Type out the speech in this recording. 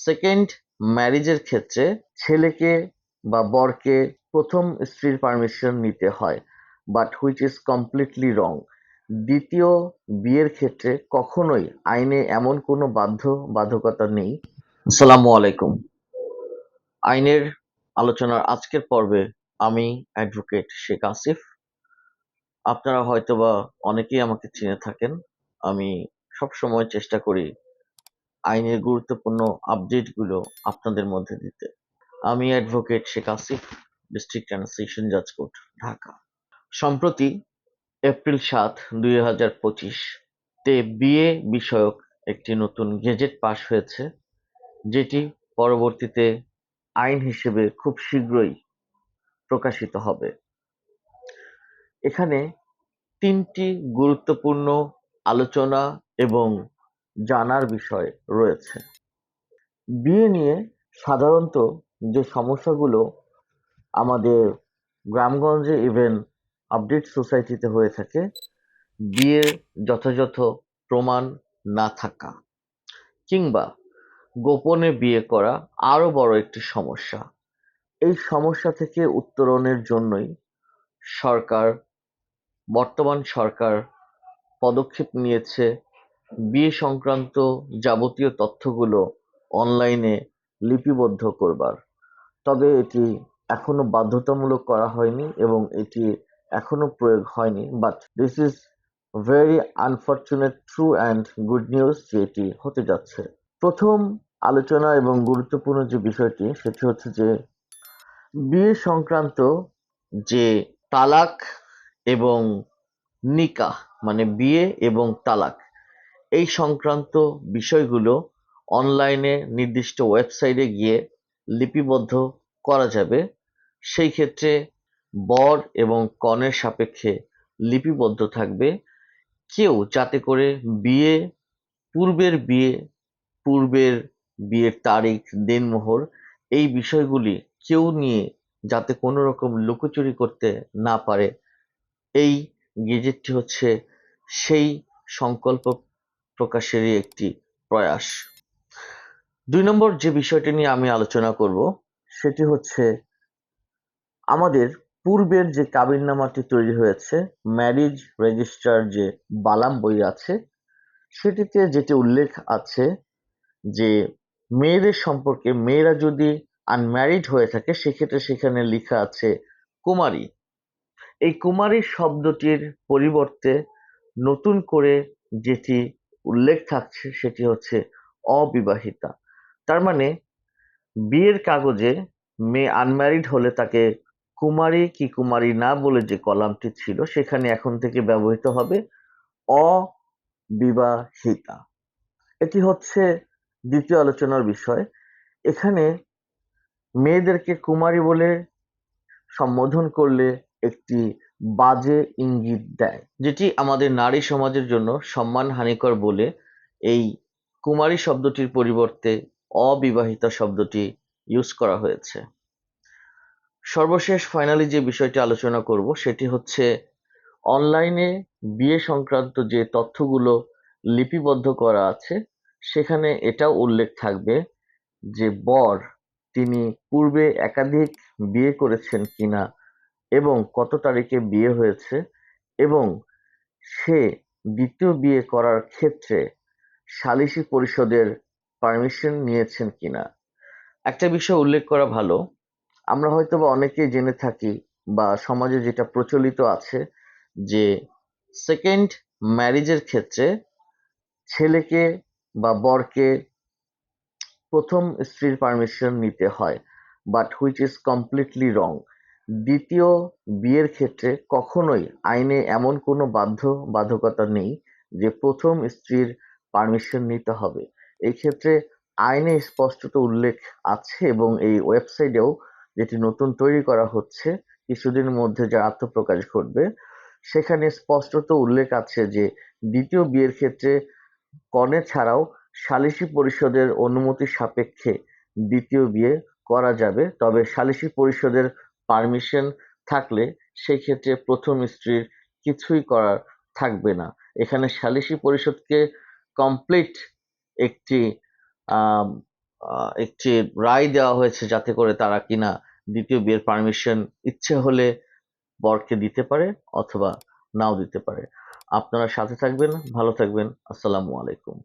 Second ম্যারেজের ক্ষেত্রে ছেলেকে বা বরকে প্রথম স্ত্রীর পারমিশন নিতে হয় but which is completely wrong দ্বিতীয় বিয়ের ক্ষেত্রে কখনোই আইনে এমন কোনো বাধ্য বাধকতা নেই। আসসালামু আলাইকুম। আইনের আলোচনার আজকের পর্বে আমি অ্যাডভোকেট শেখ আসিফ। আপনারা হয়তোবা অনেকেই আমাকে চিনে থাকেন। আমি সবসময় চেষ্টা করি আইনের গুরুত্বপূর্ণ আপডেটগুলো আপনাদের মধ্যে দিতে। আমি advocate Sheikh Asif district and session জাজ কোর্ট ঢাকা। সম্প্রতি এপ্রিল সাত, দুই হাজার পঁচিশ তে বিয়ে বিষয়ক একটি নতুন গেজেট পাশ হয়েছে, যেটি পরবর্তীতে আইন হিসেবে খুব শীঘ্রই প্রকাশিত হবে। এখানে তিনটি গুরুত্বপূর্ণ আলোচনা এবং জানার বিষয় রয়েছে। বিয়ে নিয়ে সাধারণত যে সমস্যাগুলো আমাদের গ্রামগঞ্জে ইভেন আপডেট সোসাইটিতে হয়ে থাকে, বিয়ের যথাযথ প্রমাণ না থাকা কিংবা গোপনে বিয়ে করা আরও বড় একটি সমস্যা। এই সমস্যা থেকে উত্তরণের জন্যই সরকার, বর্তমান সরকার পদক্ষেপ নিয়েছে বিয়ে সংক্রান্ত যাবতীয় তথ্যগুলো অনলাইনে লিপিবদ্ধ করবার। তবে এটি এখনও বাধ্যতামূলক করা হয়নি এবং এটি এখনও প্রয়োগ হয়নি but this is very unfortunate true and good news যে এটি হতে যাচ্ছে। প্রথম আলোচনা এবং গুরুত্বপূর্ণ যে বিষয়টি, সেটি হচ্ছে যে বিয়ে সংক্রান্ত যে তালাক এবং নিকাহ মানে বিয়ে এবং তালাক এই সংক্রান্ত বিষয়গুলো অনলাইনে নির্দিষ্ট ওয়েবসাইটে গিয়ে লিপিবদ্ধ করা যাবে। সেই ক্ষেত্রে বর এবং কনের সাপেক্ষে লিপিবদ্ধ থাকবে। কেউ যাতে করে বিয়ে, পূর্বের বিয়ে, পূর্বের বিয়ের তারিখ, দিনমোহর এই বিষয়গুলি কেউ নিয়ে যাতে কোনো রকম লুকোচুরি করতে না পারে, এই গেজেটটি হচ্ছে সেই সংকল্প প্রকাশেরই একটি প্রয়াস। দুই নম্বর যে বিষয়টি নিয়ে আমি আলোচনা করব, সেটি হচ্ছে আমাদের পূর্বের যে কাবিননামাটি তৈরি হয়েছে ম্যারিজ রেজিস্টার যে বালাম বই আছে, সেটিতে যেটি উল্লেখ আছে যে মেয়েদের সম্পর্কে মেয়েরা যদি আনম্যারিড হয়ে থাকে, সেক্ষেত্রে সেখানে লেখা আছে কুমারী। এই কুমারী শব্দটির পরিবর্তে নতুন করে যেটি উল্লেখ থাকছে সেটি হচ্ছে অবিবাহিতা। তার মানে বিয়ের কাগজে মেয়ে আনম্যারিড হলে তাকে কুমারী কি কুমারী না বলে যে কলামটি ছিল সেখানে এখন থেকে ব্যবহৃত হবে অবিবাহিতা। এটি হচ্ছে দ্বিতীয় আলোচনার বিষয়। এখানে মেয়েদেরকে কুমারী বলে সম্বোধন করলে একটি বাজে ইঙ্গিত দেয়, যেটি আমাদের নারী সমাজের জন্য সম্মান হানিকর বলে এই কুমারী শব্দটির পরিবর্তে অবিবাহিতা শব্দটি ইউজ করা হয়েছে। সর্বশেষ ফাইনালি যে বিষয়টি আলোচনা করব সেটি হচ্ছে অনলাইনে বিয়ে সংক্রান্ত যে তথ্যগুলো লিপিবদ্ধ করা আছে, সেখানে এটাও উল্লেখ থাকবে যে বর, তিনি পূর্বে একাধিক বিয়ে করেছেন কিনা এবং কত তারিখে বিয়ে হয়েছে এবং সে দ্বিতীয় বিয়ে করার ক্ষেত্রে সালিসি পরিষদের পারমিশন নিয়েছেন কিনা? একটা বিষয় উল্লেখ করা ভালো। আমরা হয়তো বা অনেকেই জেনে থাকি বা সমাজে যেটা প্রচলিত আছে যে সেকেন্ড ম্যারেজের ক্ষেত্রে ছেলেকে বা বরকে প্রথম স্ত্রীর পারমিশন নিতে হয় but which is completely wrong দ্বিতীয় বিয়ের ক্ষেত্রে কখনোই আইনে এমন কোনো বাধ্য বাধকতা নেই যে প্রথম স্ত্রীর পারমিশন নিতে হবে। এই ক্ষেত্রে আইনে স্পষ্টত উল্লেখ আছে এবং এই ওয়েবসাইটেও যেটি নতুন তৈরি করা হচ্ছে কিছুদিনের মধ্যে যা আত্মপ্রকাশ ঘটবে, সেখানে স্পষ্টত উল্লেখ আছে যে দ্বিতীয় বিয়ের ক্ষেত্রে কনে ছাড়াও সালিসি পরিষদের অনুমতি সাপেক্ষে দ্বিতীয় বিয়ে করা যাবে, তবে সালিসি পরিষদের পারমিশন থাকলে সেই ক্ষেত্রে প্রথম স্ত্রীর কিছুই করার থাকবে না। এখানে সালিসি পরিষদকে কমপ্লিট একটি একটি রায় দেওয়া হয়েছে যাতে করে তারা কিনা দ্বিতীয় বিয়ের পারমিশন ইচ্ছে হলে বরকে দিতে পারে অথবা নাও দিতে পারে। আপনারা সাথে থাকবেন, ভালো থাকবেন। আসসালামু আলাইকুম।